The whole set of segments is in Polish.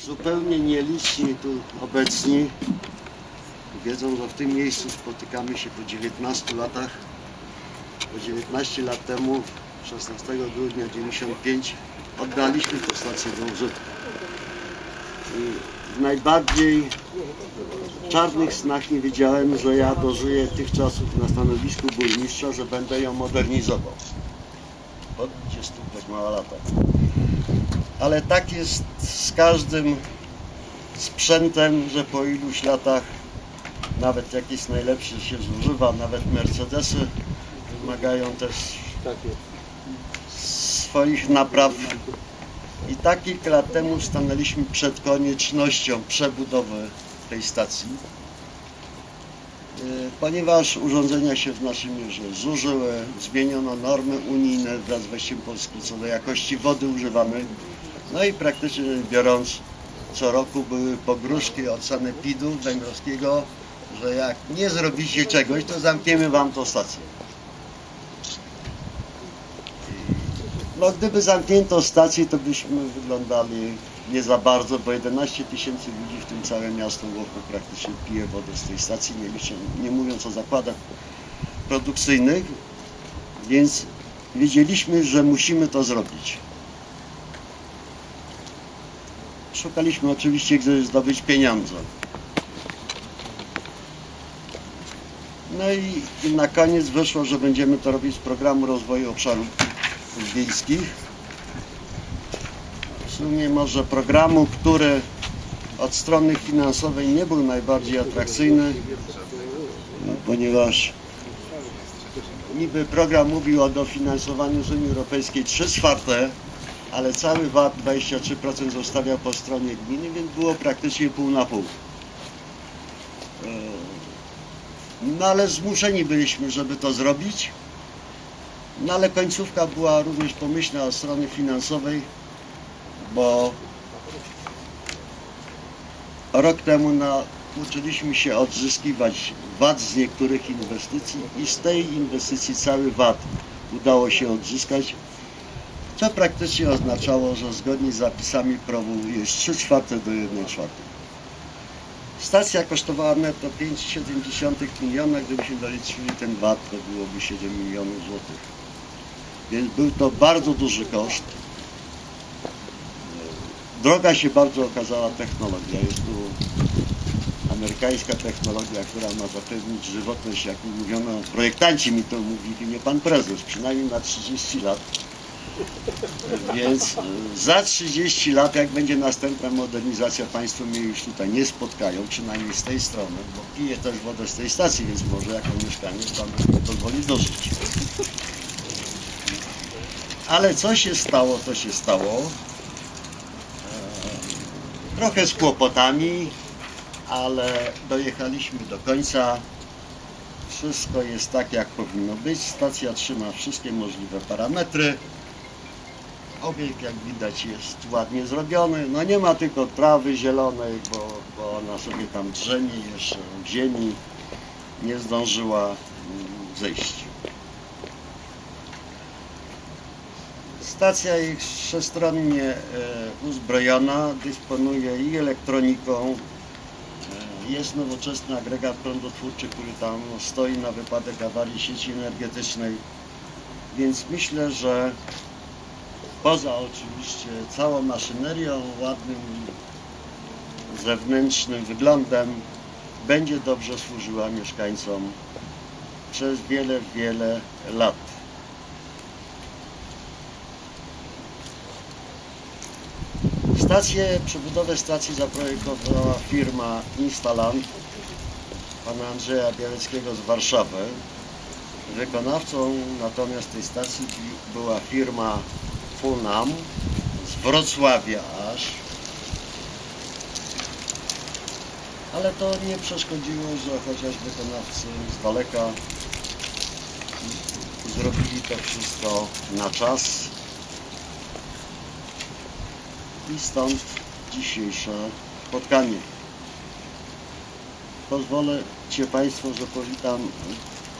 Zupełnie nieliczni tu obecni wiedzą, że w tym miejscu spotykamy się po 19 latach. Bo 19 lat temu, 16 grudnia 95, oddaliśmy tę stację do użytku. I w najbardziej czarnych snach nie wiedziałem, że ja dożyję tych czasów na stanowisku burmistrza, że będę ją modernizował. Od 28 latach. Ale tak jest z każdym sprzętem, że po iluś latach nawet jakiś najlepszy się zużywa, nawet Mercedesy wymagają też swoich napraw. I tak kilka lat temu stanęliśmy przed koniecznością przebudowy tej stacji, Yy, ponieważ urządzenia się w naszym mierze zużyły, zmieniono normy unijne wraz z wejściem Polski co do jakości wody używanej. No i praktycznie biorąc, co roku były pogróżki od sanepidu węgierskiego, że jak nie zrobicie czegoś, to zamkniemy wam tą stację. No gdyby zamknięto stację, to byśmy wyglądali nie za bardzo, bo 11 tysięcy ludzi w tym całym miasto wokół praktycznie pije wodę z tej stacji, nie, liczę, nie mówiąc o zakładach produkcyjnych, więc wiedzieliśmy, że musimy to zrobić. Szukaliśmy oczywiście, gdzie zdobyć pieniądze. No i, i na koniec wyszło, że będziemy to robić z programu rozwoju obszarów wiejskich. W sumie może programu, który od strony finansowej nie był najbardziej atrakcyjny, no, ponieważ niby program mówił o dofinansowaniu z Unii Europejskiej 3 czwarte, ale cały VAT 23% zostawiał po stronie gminy, więc było praktycznie pół na pół. E, No ale zmuszeni byliśmy, żeby to zrobić. No ale końcówka była również pomyślna od strony finansowej, bo rok temu nauczyliśmy się odzyskiwać VAT z niektórych inwestycji i z tej inwestycji cały VAT udało się odzyskać, co praktycznie oznaczało, że zgodnie z zapisami prawu jest 3 czwarte do 1 czwartej. Stacja kosztowała netto 5,7 miliona, gdybyśmy doliczyli ten VAT, to byłoby 7 milionów złotych. Więc był to bardzo duży koszt. Droga się bardzo okazała technologia. Jest tu amerykańska technologia, która ma zapewnić żywotność, jak mówiono, projektanci mi to mówili, nie pan prezes, przynajmniej na 30 lat. Więc za 30 lat, jak będzie następna modernizacja, Państwo mnie już tutaj nie spotkają, przynajmniej z tej strony, bo piję też wodę z tej stacji, więc może jako mieszkaniec Pan mi pozwoli dożyć. Ale co się stało, to się stało. E, Trochę z kłopotami, ale dojechaliśmy do końca. Wszystko jest tak, jak powinno być. Stacja trzyma wszystkie możliwe parametry. Obiekt, jak widać, jest ładnie zrobiony. No nie ma tylko trawy zielonej, bo, bo ona sobie tam drzemie jeszcze w ziemi. Nie zdążyła mm, zejść. Stacja jest wszechstronnie e, uzbrojona, dysponuje i elektroniką, e, jest nowoczesny agregat prądotwórczy, który tam stoi na wypadek awarii sieci energetycznej, więc myślę, że poza oczywiście całą maszynerią, ładnym zewnętrznym wyglądem, będzie dobrze służyła mieszkańcom przez wiele, wiele lat. Stację, przebudowę stacji zaprojektowała firma Instaland pana Andrzeja Bieleckiego z Warszawy. Wykonawcą natomiast tej stacji była firma Funam z Wrocławia aż. Ale to nie przeszkodziło, że chociaż wykonawcy z daleka zrobili to wszystko na czas. I stąd dzisiejsze spotkanie. Pozwolę Cię Państwo, że powitam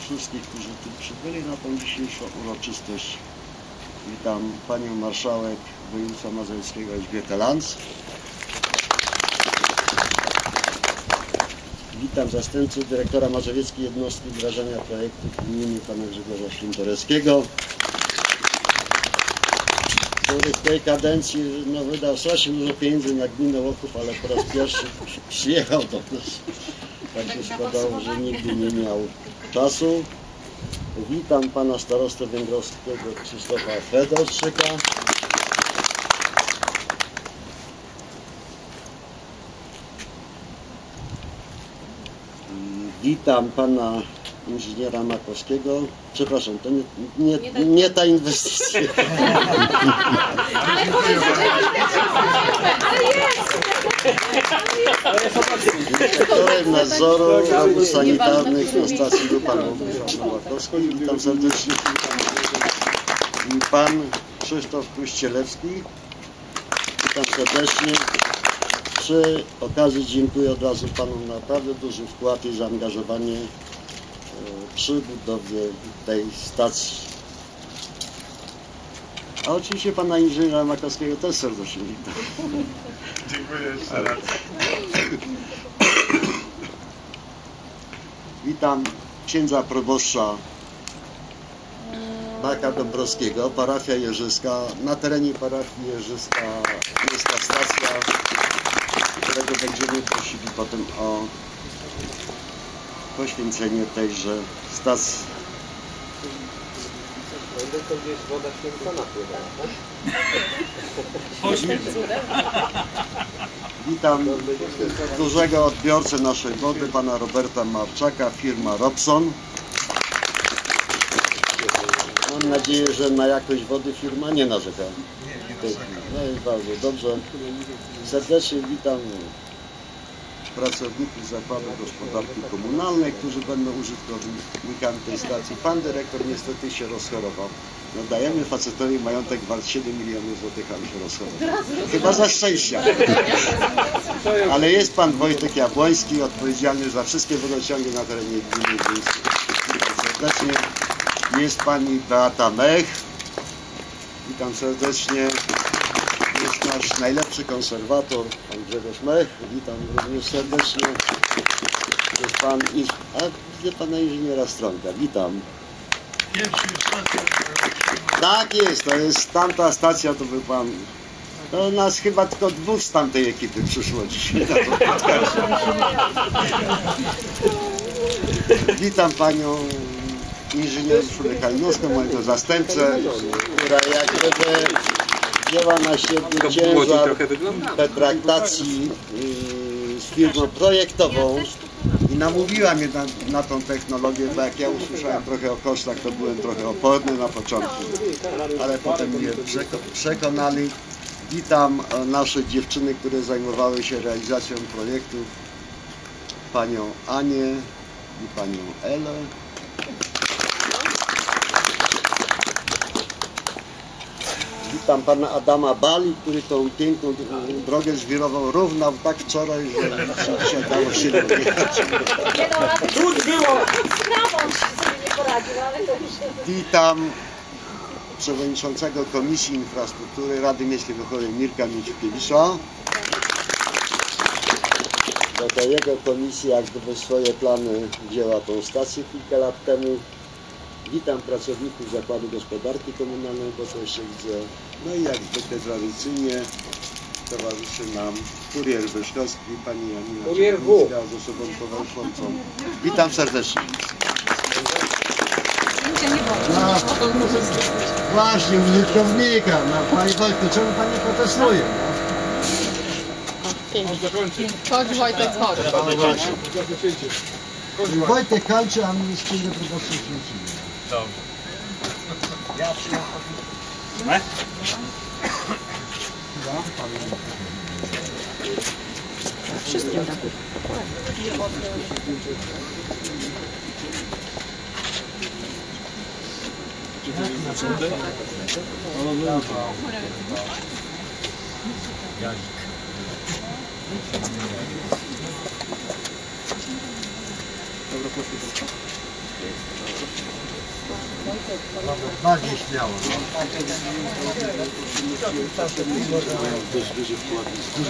wszystkich, którzy tu przybyli na tą dzisiejszą uroczystość. Witam panią marszałek województwa mazowieckiego Elżbietę Lanz. Witam zastępcę dyrektora Mazowieckiej Jednostki Wdrażania Projektów Unijnych pana Grzegorza Szlintorewskiego, który w tej kadencji no, wydał strasznie dużo pieniędzy na gminę Łoków, ale po raz pierwszy przyjechał do nas. Tak się składało, że nigdy nie miał czasu. Witam pana starostę węgrowskiego Krzysztofa Fedorczyka. Witam pana inżyniera Makowskiego. Przepraszam, to nie, nie, nie ta inwestycja. Ale ale jest! Dyrektorem nadzoru robót sanitarnych na stacji Lupan Łakowski. Witam serdecznie. I pan Krzysztof Kuścielewski. Witam serdecznie. Przy okazji dziękuję od razu panu za naprawdę duży wkład i zaangażowanie przy budowie tej stacji. A oczywiście pana inżyniera Makowskiego też serdecznie witam. Dziękuję jeszcze raz. Witam księdza proboszcza Baka Dąbrowskiego, parafia Jerzyska. Na terenie parafii Jerzyska jest ta stacja, którego będziemy prosili potem o poświęcenie tejże stacji. To gdzieś woda święcona pływała, tak? Witam dużego odbiorcę naszej wody, pana Roberta Marczaka, firma Robson. Mam nadzieję, że na jakość wody firma nie narzeka. No jest bardzo dobrze. Serdecznie witam pracowników Zakładu Gospodarki Komunalnej, którzy będą użytkownikami tej stacji. Pan dyrektor niestety się rozchorował. No dajemy facetowi majątek wart 7 milionów złotych, ale się rozchorował. Chyba za szczęścia. Ale jest pan Wojtek Jabłoński, odpowiedzialny za wszystkie wodociągi na terenie gminy. Witam serdecznie. Jest pani Beata Mech. Witam serdecznie. Nasz najlepszy konserwator, pan Grzegorz Mech. Witam również serdecznie. Jest pan, inż- a widzę pana inżyniera Stronka. Witam. Tak jest, to jest tamta stacja, to by pan... To nas chyba tylko dwóch z tamtej ekipy przyszło dzisiaj na. Witam panią inżynier Szulę mojego zastępcę, która jak gdyby wzięła na siebie ciężar petraktacji yy, z firmą projektową i namówiła mnie na, na tą technologię, bo jak ja usłyszałem trochę o kosztach, to byłem trochę oporny na początku, ale potem mnie przeko przekonali. Witam e, nasze dziewczyny, które zajmowały się realizacją projektów, panią Anię i panią Elę. Witam pana Adama Bali, który tą piękną e, drogę zwirował równo tak wczoraj, że się dało się nawet Cud było! Witam przewodniczącego Komisji Infrastruktury Rady Miejskiej w Chorej Mirka Mieciukiewicza. Do jego komisji jak gdyby swoje plany wzięła tą stację kilka lat temu. Witam pracowników Zakładu Gospodarki Komunalnej, bo to jeszcze widzę. No i jak zwykle tradycyjnie towarzyszy nam kurier Wyszkowski, pani Janina Kurier W. Z osobą towarzyszącą. Witam serdecznie. No, właśnie, użytkownika, no Pani Wojtku, czemu Pani protestuje? Chodź Wojtek, chodź. Wojtek kończy, a my z kim domu. Ja przyjąłem kopię. E? Wszystkim tak. Jazik. Dobra, poszli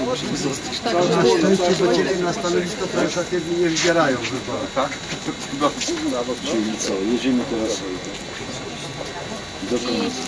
musimy zostać. Na szczęście, bo ciebie na stanowisko prawie szlachetnie nie wybierają w wyborach. Tak? Czyli co, jedziemy teraz do końca.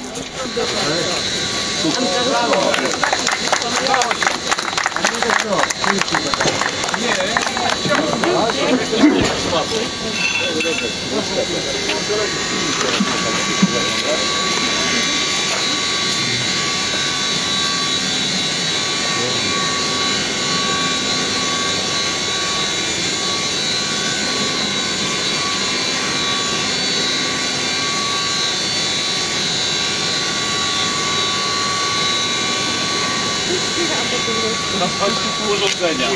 Na końcu pół urządzenia.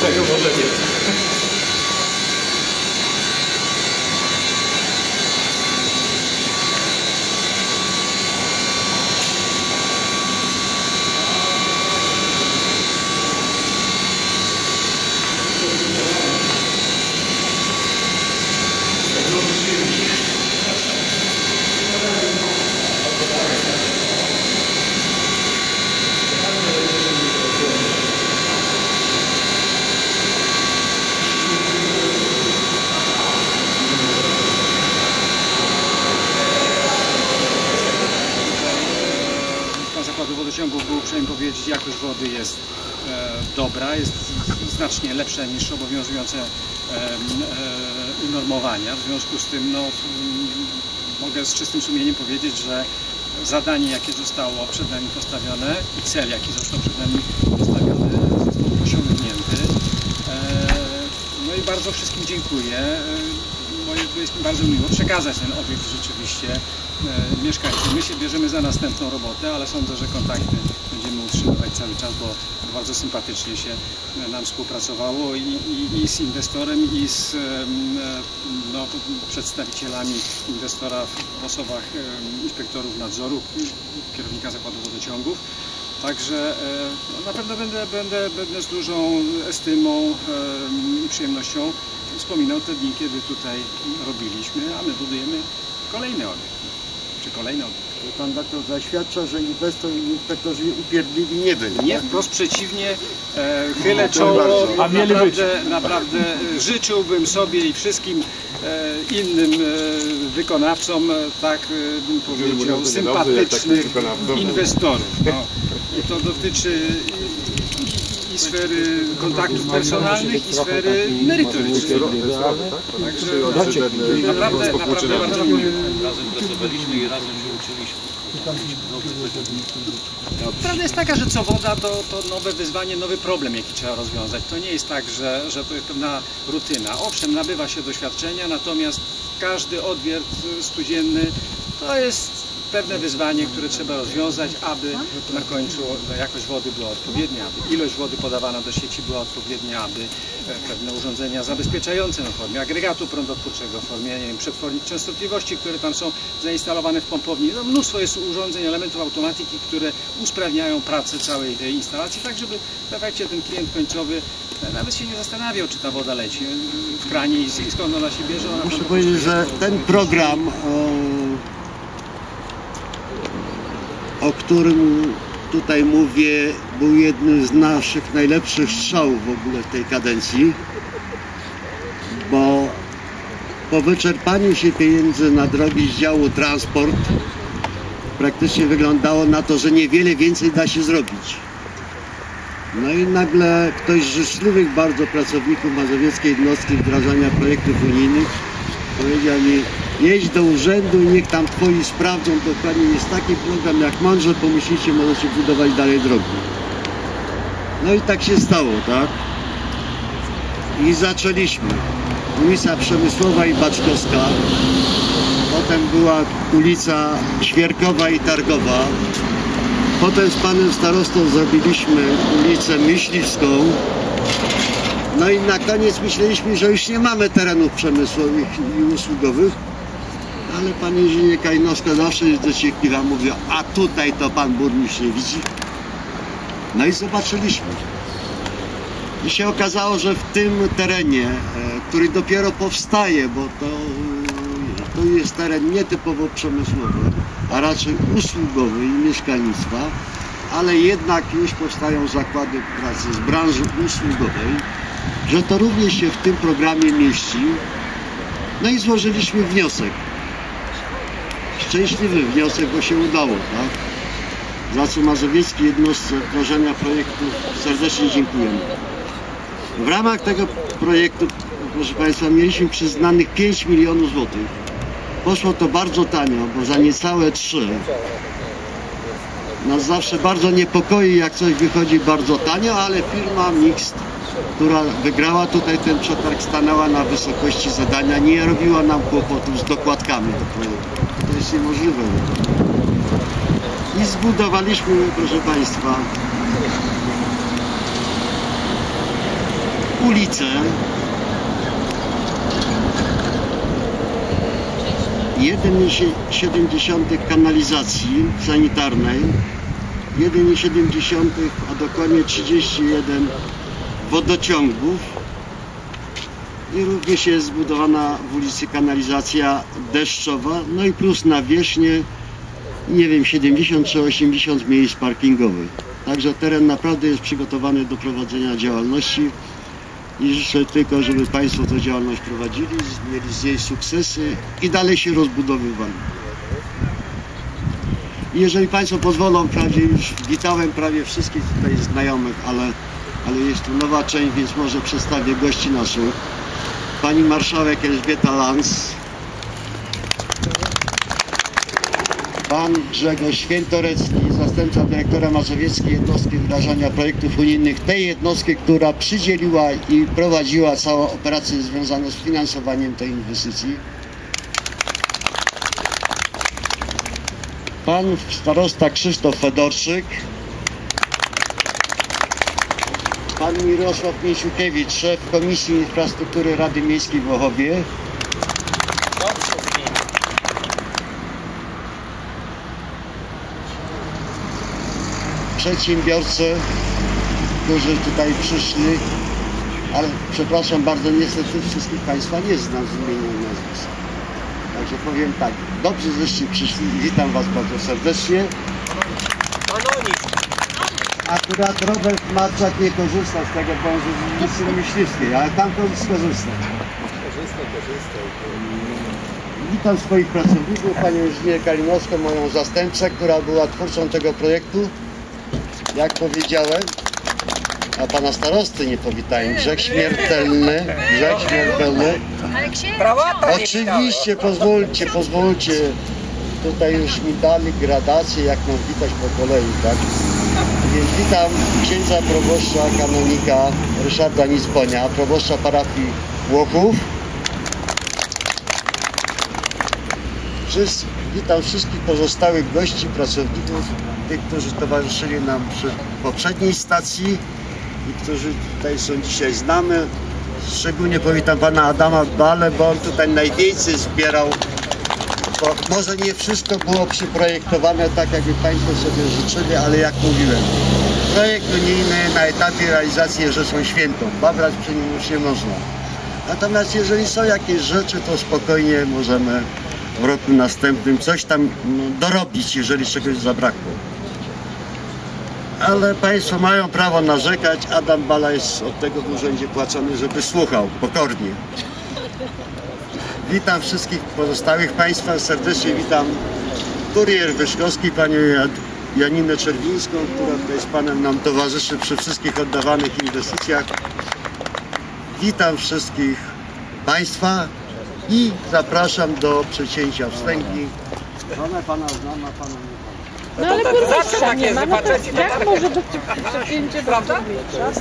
Czego może nie? Pan Zakładu Wodociągów był uprzejmy powiedzieć, jakość wody jest e, dobra, jest znacznie lepsza niż obowiązujące e, unormowania. W związku z tym no, mogę z czystym sumieniem powiedzieć, że zadanie, jakie zostało przed nami postawione i cel, jaki został przed nami postawiony, został osiągnięty. E, no i bardzo wszystkim dziękuję. Moje, jest mi bardzo miło przekazać ten obiekt rzeczywiście mieszkańcom. My się bierzemy za następną robotę, ale sądzę, że kontakty utrzymywać cały czas, bo bardzo sympatycznie się nam współpracowało i, i, i z inwestorem, i z no, przedstawicielami inwestora w osobach inspektorów nadzoru, kierownika zakładu wodociągów. Także e, no, na pewno będę, będę, będę z dużą estymą i przyjemnością wspominał te dni, kiedy tutaj robiliśmy, a my budujemy kolejny obiekt. Czy kolejny obiekt. Pan doktor zaświadcza, że inwestor i inspektorzy upierdliwi nie byli. Nie, tak? wprost przeciwnie, e, chylę czoło, bardzo. A mieli naprawdę, naprawdę życzyłbym sobie i wszystkim e, innym e, wykonawcom, e, tak e, bym powiedział, sympatycznych inwestorów. No. I to dotyczy i, i, i sfery kontaktów personalnych, i sfery merytorycznej. Także naprawdę, naprawdę bardzo pracowaliśmy i razem się uczyliśmy. Prawda jest taka, że co woda to, to nowe wyzwanie, nowy problem, jaki trzeba rozwiązać. To nie jest tak, że, że to jest pewna rutyna. Owszem, nabywa się doświadczenia, natomiast każdy odwiert studzienny to jest pewne wyzwanie, które trzeba rozwiązać, aby na końcu jakość wody była odpowiednia, aby ilość wody podawana do sieci była odpowiednia, aby e, pewne urządzenia zabezpieczające no, w formie agregatu prądotwórczego, w formie nie wiem, przetwornic częstotliwości, które tam są zainstalowane w pompowni. No, mnóstwo jest urządzeń, elementów automatyki, które usprawniają pracę całej tej instalacji, tak żeby w efekcie ten klient końcowy e, nawet się nie zastanawiał, czy ta woda leci e, w kranie i skąd ona się bierze. Ona Muszę po powiedzieć, że ten program, o, którym tutaj mówię, był jednym z naszych najlepszych strzałów w ogóle tej kadencji, bo po wyczerpaniu się pieniędzy na drogi z działu transport praktycznie wyglądało na to, że niewiele więcej da się zrobić. No i nagle ktoś z życzliwych bardzo pracowników Mazowieckiej Jednostki Wdrażania Projektów Unijnych powiedział mi jedź do urzędu i niech tam twoi sprawdzą dokładnie jest taki program jak mądrze pomyślicie możecie budować dalej drogi. No i tak się stało, tak? I zaczęliśmy. Ulica Przemysłowa i Baczkowska. Potem była ulica Świerkowa i Targowa. Potem z panem starostą zrobiliśmy ulicę Myśliwską. No i na koniec myśleliśmy, że już nie mamy terenów przemysłowych i usługowych. Ale pani inżynier Kajnowska zawsze jest dociekliwa, mówi, a tutaj to pan burmistrz nie widzi. No i zobaczyliśmy. I się okazało, że w tym terenie, e, który dopiero powstaje, bo to, e, to jest teren nietypowo przemysłowy, a raczej usługowy i mieszkalnictwa, ale jednak już powstają zakłady pracy z branży usługowej, że to również się w tym programie mieści. No i złożyliśmy wniosek. Szczęśliwy wniosek, bo się udało, tak? Za co Mazowieckiej jednostce wdrożenia projektu serdecznie dziękujemy. W ramach tego projektu, proszę Państwa, mieliśmy przyznanych 5 milionów złotych. Poszło to bardzo tanio, bo za niecałe 3. Nas zawsze bardzo niepokoi, jak coś wychodzi bardzo tanio, ale firma Mixt, która wygrała tutaj ten przetarg, stanęła na wysokości zadania, nie robiła nam kłopotów z dokładkami do projektu. Jest niemożliwe. I zbudowaliśmy, proszę Państwa, ulicę 1,7 kanalizacji sanitarnej, 1,7, a dokładnie 31 wodociągów i również jest zbudowana w ulicy kanalizacja deszczowa, no i plus nawierzchnie, nie wiem, 70 czy 80 miejsc parkingowych. Także teren naprawdę jest przygotowany do prowadzenia działalności i życzę tylko, żeby Państwo tę działalność prowadzili, mieli z niej sukcesy i dalej się rozbudowywali. Jeżeli Państwo pozwolą, wprawdzie już witałem prawie wszystkich tutaj znajomych, ale, ale jest tu nowa część, więc może przedstawię gości naszych. Pani Marszałek Elżbieta Lanz, Pan Grzegorz Świętorecki, zastępca dyrektora Mazowieckiej Jednostki Wdrażania Projektów Unijnych, tej jednostki, która przydzieliła i prowadziła całą operację związaną z finansowaniem tej inwestycji. Pan starosta Krzysztof Fedorczyk, Pan Mirosław Miesiukiewicz, szef Komisji Infrastruktury Rady Miejskiej w Łochowie, przedsiębiorcy, którzy tutaj przyszli, ale przepraszam bardzo, niestety wszystkich Państwa nie znam z imienia i nazwiska. Także powiem tak, dobrze żeście przyszli witam Was bardzo serdecznie. Akurat Robert Marczak nie korzysta z tego, bo on z ulicy Myśliwskiej, ale tam skorzysta. Witam swoich pracowników, panią inżynier Kalinowską, moją zastępcę, która była twórcą tego projektu. Jak powiedziałem, a pana starosty nie powitałem, grzech śmiertelny, grzech śmiertelny. Oczywiście, pozwólcie, pozwólcie. Tutaj już mi dali gradację, jak mam witać po kolei, tak? Witam księdza proboszcza, kanonika Ryszarda Nicponia, proboszcza parafii Łochów. Witam wszystkich pozostałych gości, pracowników, tych, którzy towarzyszyli nam przy poprzedniej stacji i którzy tutaj są dzisiaj znamy. Szczególnie powitam pana Adama Bale, bo on tutaj najwięcej zbierał. Może nie wszystko było przyprojektowane tak, jakby Państwo sobie życzyli, ale jak mówiłem, projekt unijny na etapie realizacji jest rzeczą świętą. Babrać przy nim już nie można. Natomiast jeżeli są jakieś rzeczy, to spokojnie możemy w roku następnym coś tam no, dorobić, jeżeli czegoś zabrakło. Ale Państwo mają prawo narzekać. Adam Bala jest od tego w urzędzie płacony, żeby słuchał pokornie. Witam wszystkich pozostałych Państwa. Serdecznie witam kurier Wyszkowski, Panią Janinę Czerwińską, która tutaj z Panem nam towarzyszy przy wszystkich oddawanych inwestycjach. Witam wszystkich Państwa i zapraszam do przecięcia wstęgi. Żonę Pana znam, a Pana nie znam. No ale burmistrza nie ma, no to jak może być przecięcie bez burmistrza?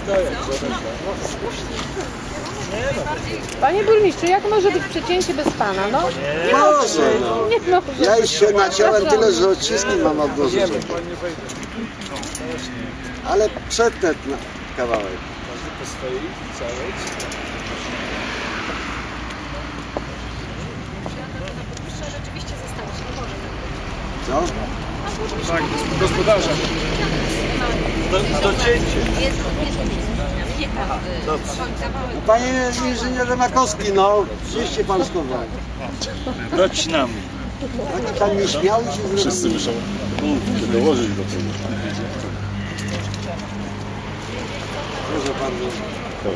Panie burmistrzu, jak może być przecięcie bez pana, no? Może, no. Nie może. Ja już się naciąłem tyle, że odciski mam od nożyczek. Ale przetnę na kawałek. rzeczywiście zostać, nie może. Co? Tak, gospodarza. Jest. Panie inżynierze Makowski, no, przyjście pan schował. Wróć nam. Taki pan nieśmiały się zrobił. Wszyscy muszą dołożyć do tego. Proszę bardzo. To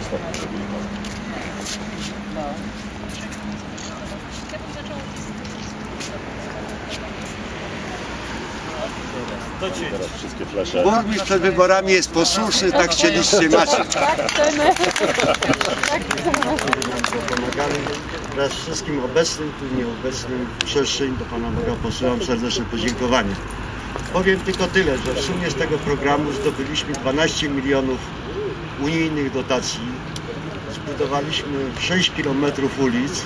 zrobili. Teraz wszystkie flesze. Burmistrz przed wyborami jest posłuszny, tak chcieliście macie. Tak chcemy. Pomagamy teraz wszystkim obecnym, tu nieobecnym w przestrzeń do Pana Boga posyłam serdeczne podziękowanie. Powiem tylko tyle, że w sumie z tego programu zdobyliśmy 12 milionów unijnych dotacji. Zbudowaliśmy 6 km ulic,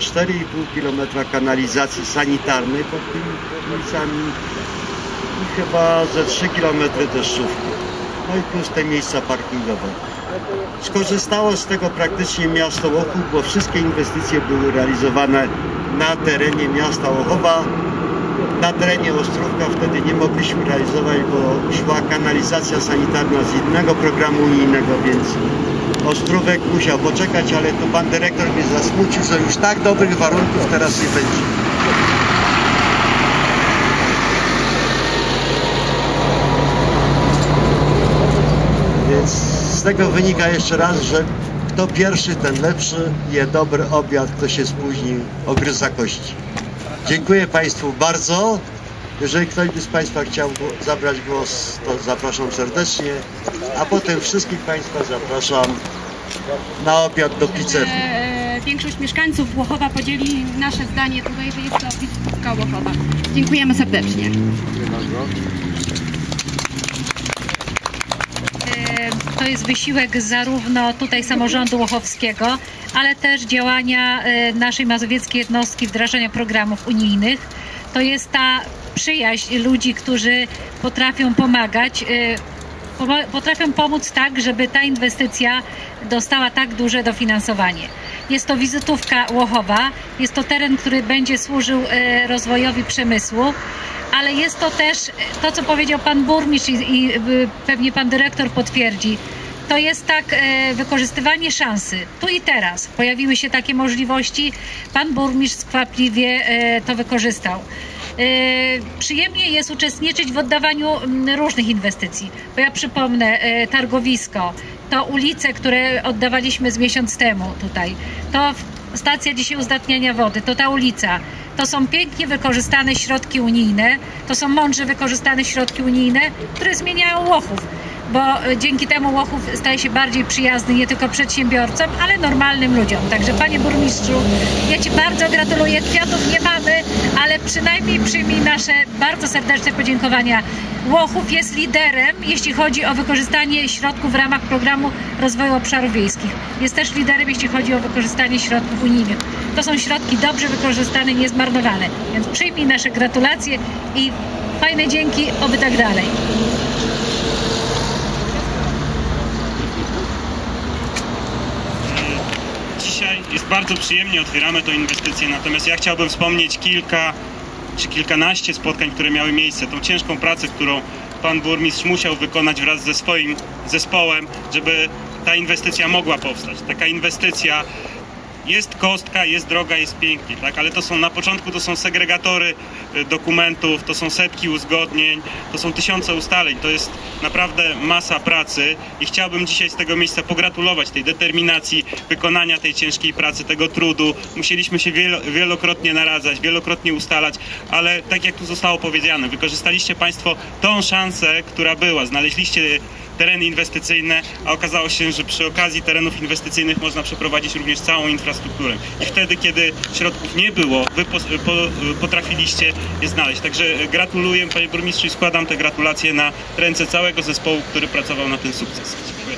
4,5 km kanalizacji sanitarnej pod tymi ulicami i chyba ze 3 km deszczówki. No i plus te miejsca parkingowe. Skorzystało z tego praktycznie miasto Łochów, bo wszystkie inwestycje były realizowane na terenie miasta Łochowa. Na terenie Ostrówka wtedy nie mogliśmy realizować, bo szła kanalizacja sanitarna z innego programu unijnego, więc Ostrówek musiał poczekać, ale to pan dyrektor mnie zasmucił, że już tak dobrych warunków teraz nie będzie. Więc z tego wynika jeszcze raz, że kto pierwszy, ten lepszy, je dobry obiad, kto się spóźni, ogryza kości. Dziękuję Państwu bardzo. Jeżeli ktoś by z Państwa chciał zabrać głos, to zapraszam serdecznie, a potem wszystkich Państwa zapraszam na obiad do pizzerii. E, Większość mieszkańców Łochowa podzieli nasze zdanie tutaj, że jest to wizytówka Łochowa. Dziękujemy serdecznie. E, To jest wysiłek zarówno tutaj samorządu łochowskiego, ale też działania e, naszej mazowieckiej jednostki wdrażania programów unijnych. To jest ta przyjaźń ludzi, którzy potrafią pomagać, pomo- potrafią pomóc tak, żeby ta inwestycja dostała tak duże dofinansowanie. Jest to wizytówka Łochowa, jest to teren, który będzie służył e, rozwojowi przemysłu, ale jest to też to, co powiedział pan burmistrz i, i e, pewnie pan dyrektor potwierdzi. To jest tak e, wykorzystywanie szansy. Tu i teraz pojawiły się takie możliwości. Pan burmistrz skwapliwie e, to wykorzystał. E, Przyjemnie jest uczestniczyć w oddawaniu mm, różnych inwestycji, bo ja przypomnę e, targowisko, to ulice, które oddawaliśmy z miesiąc temu tutaj, to stacja dzisiaj uzdatniania wody, to ta ulica, to są pięknie wykorzystane środki unijne, to są mądrze wykorzystane środki unijne, które zmieniają Łochów bo dzięki temu Łochów staje się bardziej przyjazny nie tylko przedsiębiorcom, ale normalnym ludziom. Także panie burmistrzu, ja Ci bardzo gratuluję. Kwiatów nie mamy, ale przynajmniej przyjmij nasze bardzo serdeczne podziękowania. Łochów jest liderem, jeśli chodzi o wykorzystanie środków w ramach programu rozwoju obszarów wiejskich. Jest też liderem, jeśli chodzi o wykorzystanie środków unijnych. To są środki dobrze wykorzystane, niezmarnowane. Więc przyjmij nasze gratulacje i fajne dzięki, oby tak dalej. Dzisiaj jest bardzo przyjemnie, otwieramy tę inwestycję, natomiast ja chciałbym wspomnieć kilka czy kilkanaście spotkań, które miały miejsce, tą ciężką pracę, którą pan burmistrz musiał wykonać wraz ze swoim zespołem, żeby ta inwestycja mogła powstać. Taka inwestycja jest kostka, jest droga, jest pięknie, tak? ale to są na początku to są segregatory y, dokumentów, to są setki uzgodnień, to są tysiące ustaleń, to jest naprawdę masa pracy i chciałbym dzisiaj z tego miejsca pogratulować tej determinacji wykonania tej ciężkiej pracy, tego trudu. Musieliśmy się wielo, wielokrotnie naradzać, wielokrotnie ustalać, ale tak jak tu zostało powiedziane, wykorzystaliście Państwo tą szansę, która była, znaleźliście tereny inwestycyjne, a okazało się, że przy okazji terenów inwestycyjnych można przeprowadzić również całą infrastrukturę. I wtedy, kiedy środków nie było, wy potrafiliście je znaleźć. Także gratuluję panie burmistrzu i składam te gratulacje na ręce całego zespołu, który pracował na ten sukces. Dziękuję.